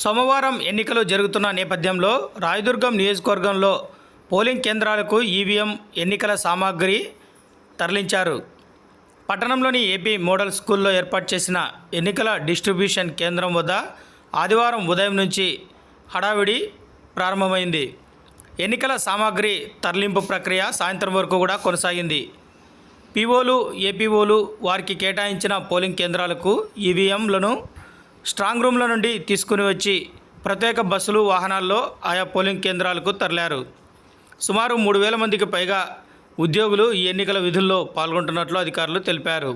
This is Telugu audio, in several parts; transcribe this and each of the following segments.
సోమవారం ఎన్నికలు జరుగుతున్న నేపథ్యంలో రాయదుర్గం నియోజకవర్గంలో పోలింగ్ కేంద్రాలకు ఈవీఎం ఎన్నికల సామాగ్రి తరలించారు. పట్టణంలోని ఏపీ మోడల్ స్కూల్లో ఏర్పాటు చేసిన ఎన్నికల డిస్ట్రిబ్యూషన్ కేంద్రం వద్ద ఆదివారం ఉదయం నుంచి హడావిడి ప్రారంభమైంది. ఎన్నికల సామాగ్రి తరలింపు ప్రక్రియ సాయంత్రం వరకు కూడా కొనసాగింది. పీఓలు ఏపీఓలు వారికి కేటాయించిన పోలింగ్ కేంద్రాలకు ఈవీఎంలను స్ట్రాంగ్ రూమ్ల నుండి తీసుకుని వచ్చి ప్రత్యేక బస్సులు వాహనాల్లో ఆయా పోలింగ్ కేంద్రాలకు తరలారు. సుమారు మూడు వేల మందికి పైగా ఉద్యోగులు ఈ ఎన్నికల విధుల్లో పాల్గొంటున్నట్లు అధికారులు తెలిపారు.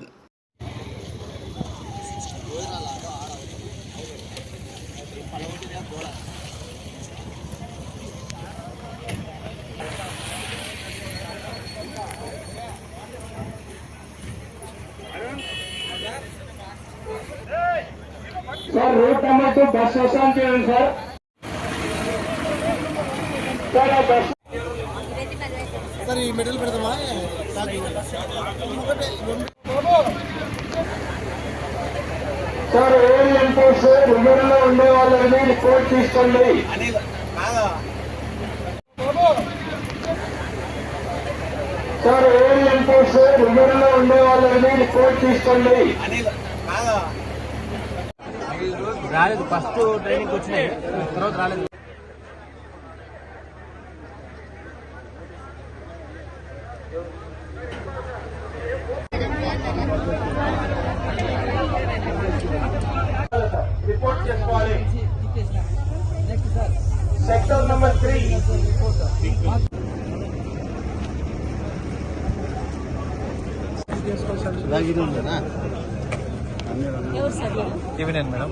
Sir route number two bus వస్తాను చేయండి సార్. సార్ ఆ బస్ సార్ ఈ మెడల్ రెండు. సార్ ఏఎన్ఎంపీస్ రిజర్వ్లో ఉండే వాళ్ళని రిపోర్ట్ తీసుకోండి. సార్ ఏఎన్ఎంపీస్ రిజర్వ్లో ఉండే వాళ్ళని రిపోర్ట్ తీసుకోండి. రాలేదు ఫస్ట్ ట్రైనింగ్ వచ్చినాయి తర్వాత రాలేదు రిపోర్ట్ చేసుకోవాలి sector number three evening madam